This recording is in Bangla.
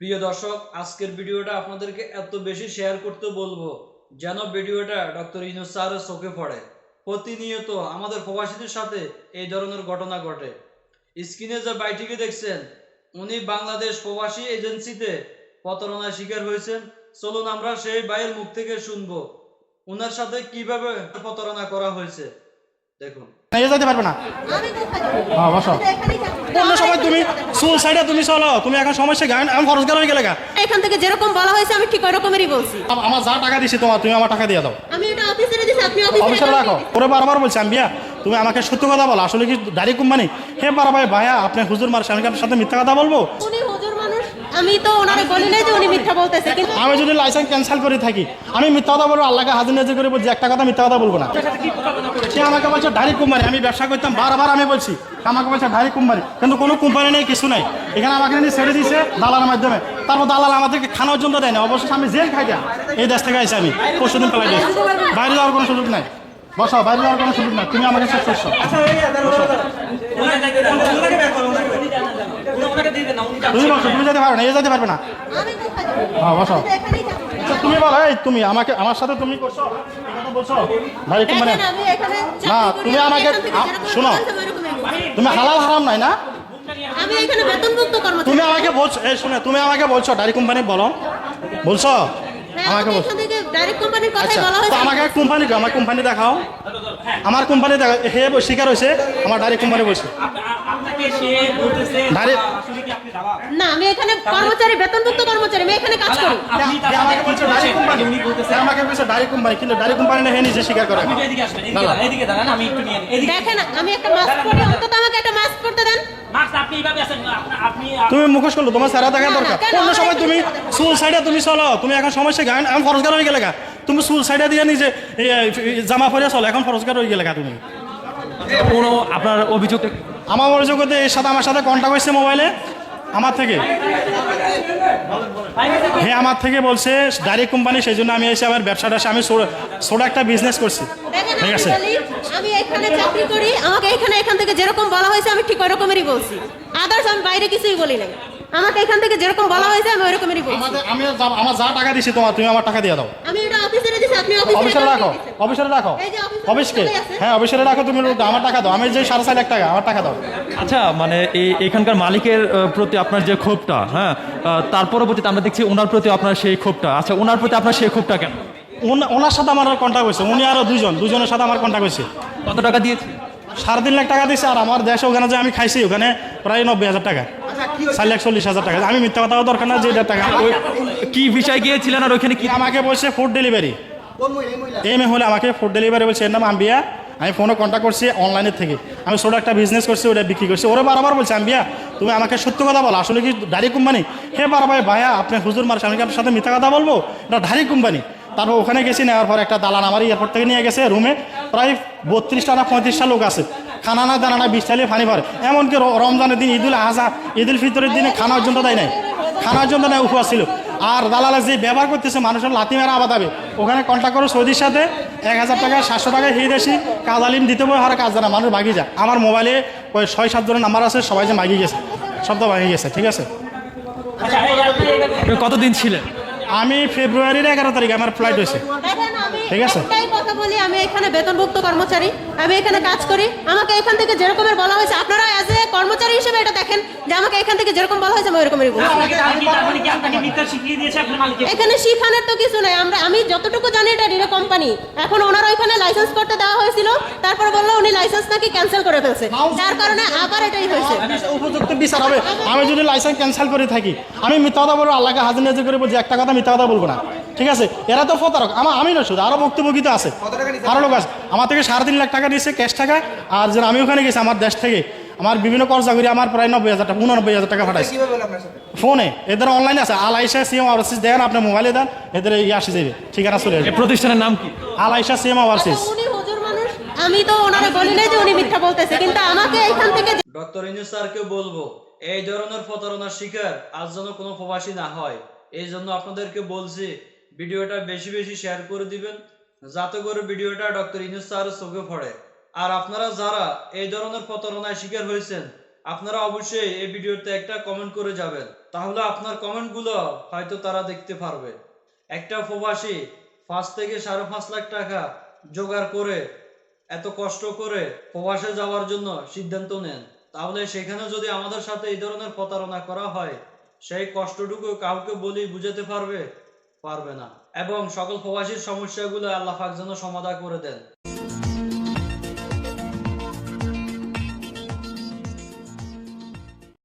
প্রিয় দর্শক, আজকের ভিডিওটা আপনাদেরকে এত বেশি শেয়ার করতে বলব যেন ভিডিওটা ডক্টর ইনুস স্যারের চোখে পড়ে। প্রতিনিয়ত আমাদের প্রবাসীদের সাথে এই ধরনের ঘটনা ঘটে। স্ক্রিনে যে বাইটিকে দেখছেন, উনি বাংলাদেশ প্রবাসী এজেন্সিতে প্রতারণার শিকার হয়েছেন। চলুন আমরা সেই ভাইয়ের মুখ থেকে শুনব। ওনার সাথে কীভাবে প্রতারণা করা হয়েছে, দেখুন। যেতে পারবে না? হ্যাঁ, বসো। অন্য সময় তুমি সুইসাইডে তুমি চলো তুমি এখন সমস্যা গান আমি খরচ হয়ে গেলে গা। এখান থেকে যেরকম বলা হয়েছে আমি ঠিক ওই রকমেরই বলছি আমার যা টাকা দিছি তোমার তুমি আমার টাকা দিয়ে দাও। আমি এটা অফিসে দিছি আপনি অফিসে অফিসে রাখো। ওরে বারবার বলছি আমি বিয়া তুমি আমাকে সত্য কথা বলো। আসলে কি দাড়ি কোম্পানি হে বারা ভাই ভাইয়া আপনি হুজুর মার স্বামীকে সাথে মিথ্যা কথা বলব? আমি তো ওনারে বলি নাই যে উনি মিথ্যা বলতেছে। কিন্তু আমি যদি লাইসেন্স ক্যান্সেল করে থাকি আমি মিথ্যা কথা বলব আল্লাহকে হাজির নাজির করে বলছি একটা কথা মিথ্যা কথা বলব না। সে আমাকে বলছে ডাইরি কোম্পানি আমি ব্যবসা করতাম বারবার আমি বলছি আমাকে বলছে ডাইরি কোম্পানি কিন্তু কোনো কোম্পানি নেই কিছু নাই। এখানে আমাকে নিয়ে ছেড়ে দিয়েছে দালালের মাধ্যমে। তারপর দালাল আমাদেরকে খানার জন্য দেয় না অবশ্যই আমি জেল খাই না এই দেশ থেকে আইসি আমি পরশু দিন পেলাই দিয়েছি। বাইরে যাওয়ার কোনো সুযোগ নাই। বসো বাইরে যাওয়ার কোনো সুযোগ নাই। তুমি আমাকে শেষ করছ। তুমি বসো তুমি যেতে পারবে না এ যেতে পারবে না। হ্যাঁ বসো। আচ্ছা, তুমি বলো এই তুমি আমাকে আমার সাথে তুমি করছ বলছো ভাই এখানে চাকরি না, তুমি আমাকে- শোনো। তুমি হালাল হারাম নাই না? আমি এখানে বেতনভুক্ত কর্মচারী। তুমি আমাকে বলছো এই শুনে তুমি আমাকে বলছো ডাইরি কোম্পানি বলো। বলছো? হ্যাঁ, আমাকে আমাকে বলছো। ডাইরেক্ট আচ্ছা তো আমাকে কোম্পানি আমার কোম্পানি দেখাও। আমার কোম্পানি দেখা হে স্বীকার হয়েছে আমার ডাইরেক্ট কোম্পানি বলছে। আপনাকে না আমি এখানে কর্মচারী বেতনভুক্ত কর্মচারী আমি এখানে কাজ করি আপনি আমাকে বলছে ডাইরেক্ট কোম্পানি। উনি বলতেছে আমাকে বলছে ডাইরেক্ট কোম্পানি কিন্তু ডাইরেক্ট কোম্পানি না হে নিজে স্বীকার করে আপনি এদিকে আসবেন এদিকে এদিকে দাঁড়ান আমি একটু নিয়ে এদিকে দেখেন আমি একটা মাস্ক পরি অন্তত আমাকে একটা মাস্ক পরতে দেন। মার্কস আপনি এইভাবে আছেন আপনি- আপনি তুমি মুখোশ করল তোমার স্যারা দেখা দরকার। কেন? অন্য সময় আমার তুমি সুল সাইডে তুমি চলো তুমি এখন সমস্যা গান আমি ফরজগার হয়ে গেলে গা। তুমি সুল সাইডে দিয়ে নিজে এই, এই, জামা পরে চলো এখন ফরজগার হয়ে গেলে গা তুমি। কোনো আপনার অভিযোগ আমার অভিযোগ এর সাথে আমার সাথে কন্ট্যাক্ট হয়েছে মোবাইলে। আমার থেকে? হ্যাঁ আমার থেকে বলছে ডাইরেক্ট কোম্পানি সেই জন্য আমি এসে আমার ব্যবসাটা আমি ছোট- একটা বিজনেস করছি। ঠিক আছে? আমি এখানে চাকরি করি আমাকে এখানে এখান থেকে যেরকম বলা হয়েছে আমি ঠিক ওই রকমেরই বলছি। আদার্স আমি বাইরে কিছুই বলি নাই। আমাকে এখান থেকে যেরকম বলা হয়েছে আমি ওই রকমেরই বলছি আমি আমার যা টাকা দিছি তোমার তুমি আমার টাকা দিয়ে দাও। আমি এটা অফিসে দিছি আপনি অফিসে রাখো অফিসে রাখো। এই যে অফিসকে হ্যাঁ অফিসে রাখো তুমি আমার টাকা দাও। আমি যে সাড়ে চার লাখ টাকা আমার টাকা দাও। আচ্ছা মানে এই এখানকার মালিকের প্রতি আপনার যে ক্ষোভটা হ্যাঁ তার পরবর্তীতে আমরা দেখছি ওনার প্রতি আপনার সেই ক্ষোভটা। আচ্ছা ওনার প্রতি আপনার সেই ক্ষোভটা কেন? উন- ওনার সাথে আমার কন্ট্যাক্ট হয়েছে। উনি আরও দুজন দুজনের সাথে আমার কন্ট্যাক্ট হয়েছে। কত টাকা দিয়েছে? সাড়ে তিন লাখ টাকা দিয়েছে আর আমার দেশে ওখানে যে আমি খাইছি ওখানে প্রায় নব্বই হাজার টাকা। চার লাখ চল্লিশ হাজার টাকা। আমি মিথ্যা কথা দরকার না যে টাকা। ওই কি বিষয় গিয়েছিলেন আর ওইখানে কি কি আমাকে বলছে ফুড ডেলিভারি এই মেয়ে হলে আমাকে ফুড ডেলিভারি বলছে, এর নাম আম্বিয়া। আমি ফোনে কন্ট্যাক্ট করছি অনলাইনের থেকে। আমি ছোটো একটা বিজনেস করছি, ওটা বিক্রি করছি। ওরা বারবার বলছে, আম্বিয়া, তুমি আমাকে সত্য কথা বলো। আসলে কি ডাইরি কোম্পানি? হে বারবার ভাইয়া, আপনি হুজুর মার স্বামীকে আপনার সাথে মিথ্যা কথা বলব? এটা ডাইরি কোম্পানি। তারপর ওখানে গেছি, নেওয়ার পর একটা দালান আমার এয়ারপোর্ট থেকে নিয়ে গেছে রুমে প্রায় বত্রিশটা না পঁয়ত্রিশটা লোক আছে। খানা না দানা না বিশ থালি পানি ভরে। এমনকি রমজানের দিন ঈদুল আজহা, ঈদুল ফিতরের দিনে খানার জন্য দেয় নাই। খানার জন্য নেয় উপবাস ছিল। আর দালালা যে ব্যবহার করতেছে মানুষের লাথি মেরা আবাদাবে ওখানে কন্ট্যাক্ট করো সৌদির সাথে এক হাজার টাকা সাতশো টাকা হিয়ে দেশি কাজ আলিম দিতে বই আর কাজ জানা মানুষ মাগি যায়। আমার মোবাইলে ওই ছয় সাত জনের নাম্বার আছে সবাই যে মাগি গেছে সব তো মাগি গেছে ঠিক আছে? আচ্ছা কতদিন ছিলেন? আমি ফেব্রুয়ারির এগারো তারিখে আমার ফ্লাইট হয়েছে। ঠিক আছে। কথা বলি আমি এখানে বেতনভুক্ত কর্মচারী আমি এখানে কাজ করি। আমাকে এখান থেকে যেরকমের বলা হয়েছে আপনারা অ্যাজ এ কর্মচারী হিসেবে এটা দেখেন যে আমাকে এখান থেকে যেরকম বলা হয়েছে আমি ওইরকমই বলছি। মানে মালিক এখানে শিখানোর তো কিছু নাই। আমরা আমি যতটুকু জানি এটা ডিরে কোম্পানি। এখন ওনার ওইখানে লাইসেন্স করতে দেওয়া হয়েছিল। তারপর বলল উনি লাইসেন্স নাকি ক্যান্সেল করে ফেলছে। যার কারণে আবার এটাই হয়েছে। উপযুক্ত বিচার হবে। আমি যদি লাইসেন্স ক্যান্সেল করে থাকি আমি মিথ্যা কথা বলব আল্লাহকে হাজির নাজির করে বলছি একটা কথা মিথ্যা কথা বলব না। ঠিক আছে? এরা তো ফতারক আমার আমি না শুধু আরও বক্তব্য তো আছে। আরও লোক আছে। আমার থেকে সাড়ে তিন লাখ টাকা দিয়েছে ক্যাশ টাকা। আর যেন আমি ওখানে গেছি আমার দেশ থেকে। আমার বিভিন্ন খরচা করে আমার প্রায় নব্বই হাজার টাকা উননব্বই হাজার টাকা পাঠাইছে। ফোনে এদের অনলাইন আছে আলাইসা সিএম ওভারসিস দেন আপনার মোবাইলে দেন এদের ইয়ে আসে যাবে ঠিকানা চলে যাবে প্রতিষ্ঠানের নাম কি? আলাইসা সিএম ওভারসিস আচ্ছা, উনি হুজুর মানুষ আমি তো ওনারে বলি নাই যে উনি মিথ্যা বলতেছে কিন্তু আমাকে এখান থেকে ডক্টর ইনুস স্যারকে বলব এই ধরনের প্রতারণার শিকার আজ যেন কোনো প্রবাসী না হয়। এই জন্য আপনাদেরকে বলছি ভিডিওটা বেশি বেশি শেয়ার করে দিবেন যাতে করে ভিডিওটা ডক্টর ইনুস স্যারের চোখে পড়ে। আর আপনারা যারা এই ধরনের প্রতারণায় শিকার হয়েছেন, আপনারা অবশ্যই এই ভিডিওতে একটা কমেন্ট করে যাবেন। তাহলে আপনার কমেন্টগুলো হয়তো তারা দেখতে পারবে। একটা প্রবাসী পাঁচ থেকে সাড়ে পাঁচ লাখ টাকা জোগাড় করে, এত কষ্ট করে প্রবাসে যাওয়ার জন্য সিদ্ধান্ত নেন। তাহলে সেখানে যদি আমাদের সাথে এই ধরনের প্রতারণা করা হয়, সেই কষ্টটুকু কাউকে বলি বুঝাতে পারবে পারবে না। এবং সকল প্রবাসীর সমস্যাগুলো আল্লাহ পাক যেন সমাধা করে দেন।